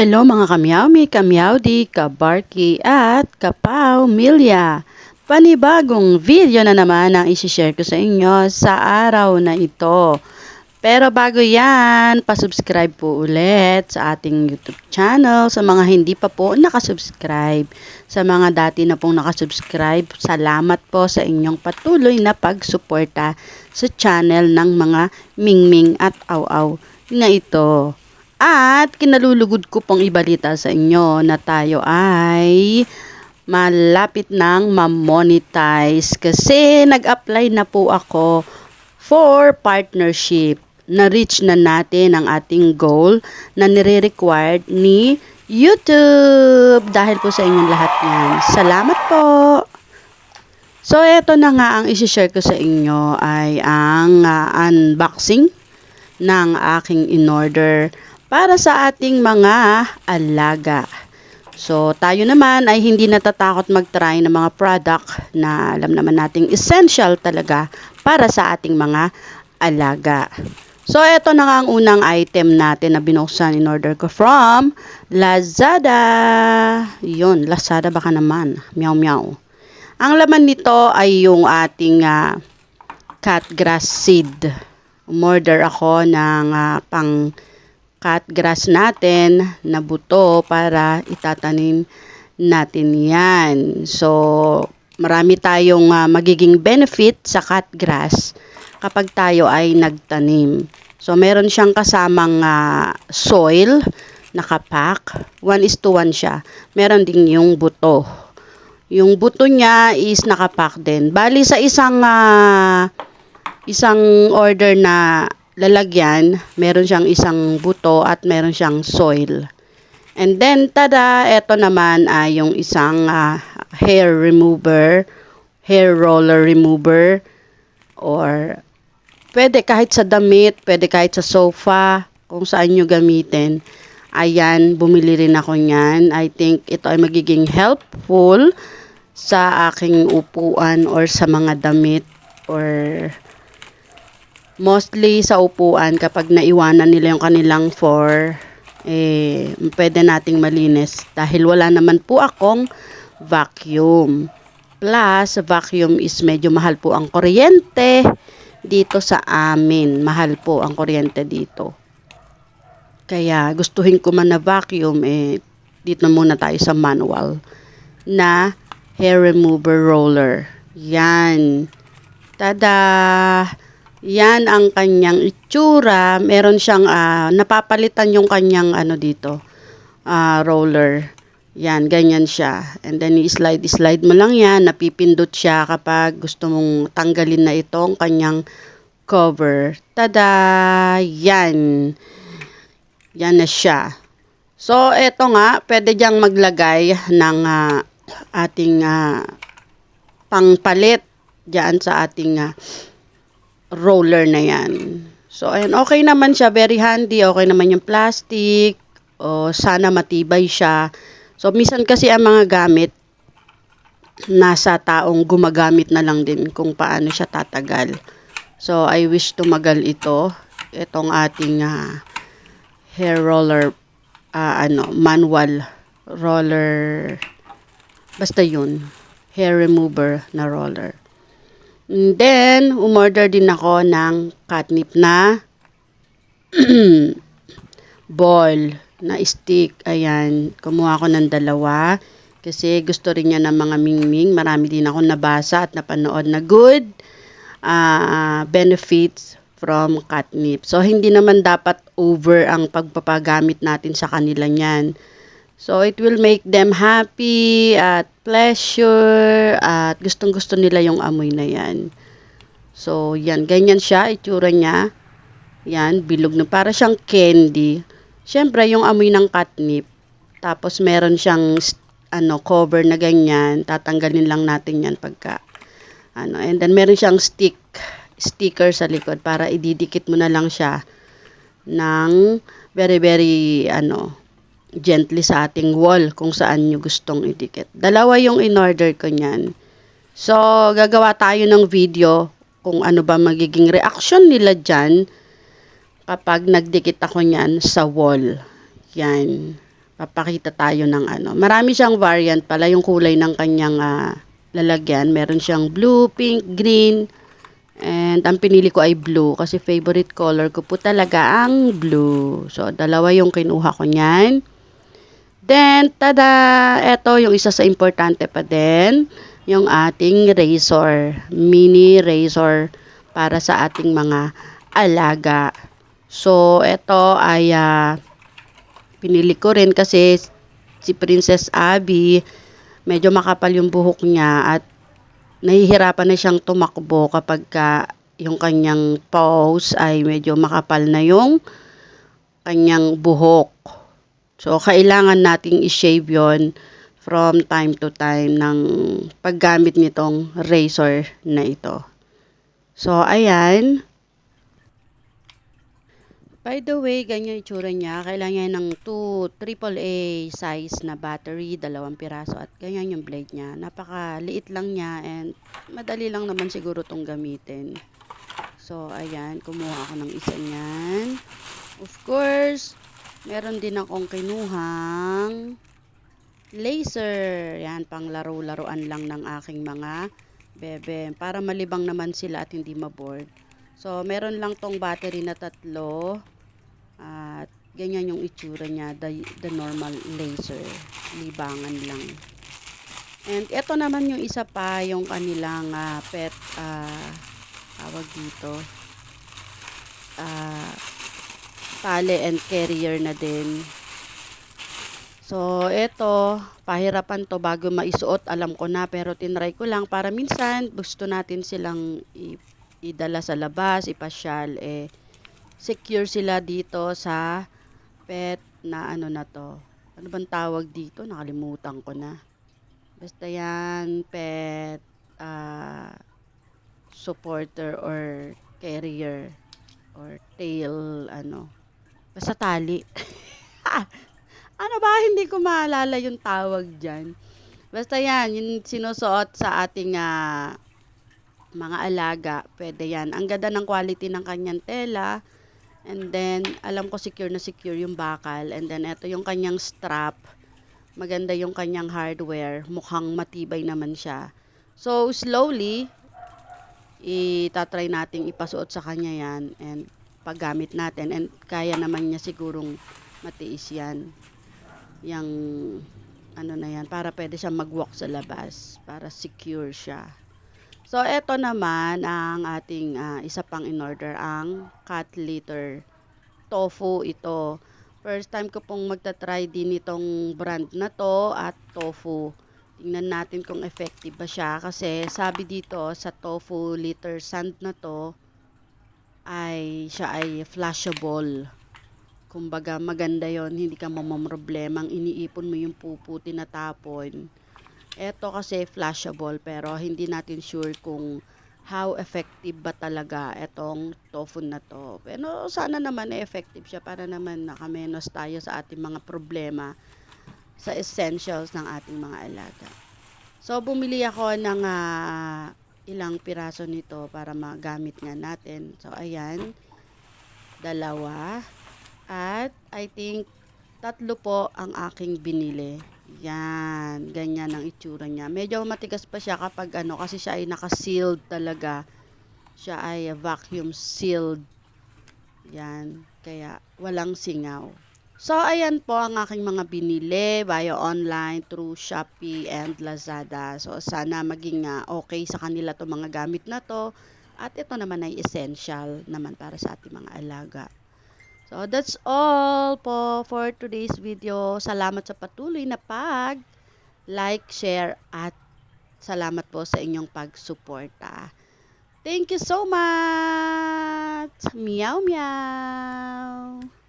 Hello mga kamyawmi, kamyawdi, kabarki at kapaw milya. Panibagong video na naman ang isishare ko sa inyo sa araw na ito. Pero bago yan, pasubscribe po ulit sa ating YouTube channel. Sa mga hindi pa po nakasubscribe, sa mga dati na pong nakasubscribe, salamat po sa inyong patuloy na pagsuporta sa channel ng mga mingming at aw-aw na ito. At kinalulugod ko pong ibalita sa inyo na tayo ay malapit nang ma-monetize kasi nag-apply na po ako for partnership. Na-reach na natin ang ating goal na nire-required ni YouTube. Dahil po sa inyong lahat yan. Salamat po! So, eto na nga ang isi-share ko sa inyo ay ang ah, unboxing ng aking in-order para sa ating mga alaga. So, tayo naman ay hindi natatakot mag-try ng mga product na alam naman nating essential talaga para sa ating mga alaga. So, eto na nga ang unang item natin na binuksan in order ko from Lazada. Yun, Lazada baka naman. Meow meow. Ang laman nito ay yung ating ah, cat grass seed. Umorder ako ng ah, pang cat grass natin na buto para itatanim natin yan. So, marami tayong ah, magiging benefit sa cat grass kapag tayo ay nagtanim. So, meron siyang kasamang ah, soil, nakapack. 1 is to 1 siya. Meron din yung buto. Yung buto niya is nakapack din. Bali sa isang ah, isang order na lalagyan, meron siyang isang buto at meron siyang soil. And then, tada, eto naman ay yung isang ah, hair remover, hair roller remover, or pwede kahit sa damit, pwede kahit sa sofa, kung saan nyo gamitin. Ayan, bumili rin ako niyan. I think ito ay magiging helpful sa aking upuan or sa mga damit or mostly sa upuan kapag naiwanan nila yung kanilang for eh, pwede nating malinis dahil wala naman po akong vacuum. Plus, vacuum is medyo mahal po ang kuryente dito sa amin. Mahal po ang kuryente dito. Kaya gustuhin ko man na vacuum, eh, dito muna tayo sa manual na hair remover roller. Yan. Tada! Yan ang kanyang itsura. Meron siyang ah, napapalitan yung kanyang ano dito, ah, roller. Yan, ganyan siya. And then i-slide, slide mo lang yan. Napipindot siya kapag gusto mong tanggalin na itong kanyang cover. Tada! Yan. Yan na siya. So, eto nga, pwede diyang maglagay ng ah, ating ah, pangpalit diyan sa ating ah, roller na yan. So, ayan, okay naman siya. Very handy. Okay naman yung plastic. O, sana matibay siya. So, minsan kasi ang mga gamit, nasa taong gumagamit na lang din kung paano siya tatagal. So, I wish tumagal ito. Itong ating ah, hair roller, ah, ano, manual roller. Basta yun. Hair remover na roller. And then, umorder din ako ng catnip na ball na stick. Ayan, kumuha ako ng dalawa. Kasi gusto rin niya ng mga mingming. Marami din ako nabasa at napanood na good ah, benefits from catnip. So, hindi naman dapat over ang pagpapagamit natin sa kanila niyan. So, it will make them happy at pleasure at gustong-gusto nila yung amoy na yan. So, yan. Ganyan siya, itsura niya. Yan, bilog na. Para siyang candy. Siyempre, yung amoy ng catnip. Tapos, meron siyang ano, cover na ganyan. Tatanggalin lang natin yan pagka ano. And then, meron siyang stick, sticker sa likod para ididikit mo na lang siya ng very, very, ano, gently sa ating wall kung saan nyo gustong idikit. Dalawa yung in-order ko niyan. So, gagawa tayo ng video kung ano ba magiging reaction nila dyan kapag nagdikit ako niyan sa wall. Yan. papakita tayo ng ano. Marami siyang variant pala yung kulay ng kanyang ah, lalagyan. Meron siyang blue, pink, green. And ang pinili ko ay blue kasi favorite color ko po talaga ang blue. So, dalawa yung kinuha ko niyan. Then, tada! Ito yung isa sa importante pa din. Yung ating razor. Mini razor para sa ating mga alaga. So, ito ay ah, pinili ko rin kasi si Princess Abby, medyo makapal yung buhok niya at nahihirapan na siyang tumakbo kapag ka yung kanyang paws ay medyo makapal na yung kanyang buhok. So, kailangan nating i-shave yon from time to time ng paggamit nitong razor na ito. So, ayan. By the way, ganyan itsura niya. Kailangan ng 2 AAA size na battery, dalawang piraso at ganyan yung blade niya. Napakaliit lang niya and madali lang naman siguro tong gamitin. So, ayan, kumuha ako ng isa niyan. Of course, meron din akong kinuhang laser. Yan, pang laro-laruan lang ng aking mga bebe. Para malibang naman sila at hindi maboard. So, meron lang tong battery na tatlo. At ganyan yung itsura niya, the, the normal laser. Libangan lang. And ito naman yung isa pa, yung kanilang ah, pet, ah, tawag dito, ah, tali and carrier na din. So, ito, pahirapan to bago maisuot, alam ko na, pero tinry ko lang para minsan gusto natin silang idala sa labas, ipasyal, eh, secure sila dito sa pet na ano na to. Ano bang tawag dito? Nakalimutan ko na. Basta yan, pet, ah, supporter or carrier or tail, ano. Basta tali. ano ba? Hindi ko maalala yung tawag dyan. Basta yan, yung sinusuot sa ating ah, mga alaga, pwede yan. Ang ganda ng quality ng kanyang tela. And then, alam ko secure na secure yung bakal. And then, ito yung kanyang strap. Maganda yung kanyang hardware. Mukhang matibay naman siya. So, slowly, itatry nating ipasuot sa kanya yan. And paggamit natin. And kaya naman niya sigurong matiis yan. Yang, ano na yan, para pwede siya mag-walk sa labas. Para secure siya. So, eto naman ang ating ah, isa pang in-order, ang cat litter tofu ito. First time ko pong magta-try din itong brand na to at tofu. Tingnan natin kung effective ba siya kasi sabi dito sa tofu litter sand na to ay siya ay flushable. Kumbaga maganda yon hindi ka mamamroblema ang iniipon mo yung pupu tinatapon. Eto kasi flushable pero hindi natin sure kung how effective ba talaga etong tofu na to. Pero sana naman eh, effective siya para naman nakamenos tayo sa ating mga problema sa essentials ng ating mga alaga. So bumili ako ng ah, ilang piraso nito para magamit nga natin. So ayan, dalawa. At I think tatlo po ang aking binili. Yan, ganyan ang itsura niya. Medyo matigas pa siya kapag ano, kasi siya ay naka-sealed talaga. Siya ay vacuum sealed. Yan, kaya walang singaw. So, ayan po ang aking mga binili via online through Shopee and Lazada. So, sana maging ah, okay sa kanila to mga gamit na to. At ito naman ay essential naman para sa ating mga alaga. So, that's all po for today's video. Salamat sa patuloy na pag like, share, at salamat po sa inyong pagsuporta. Thank you so much! Meow meow!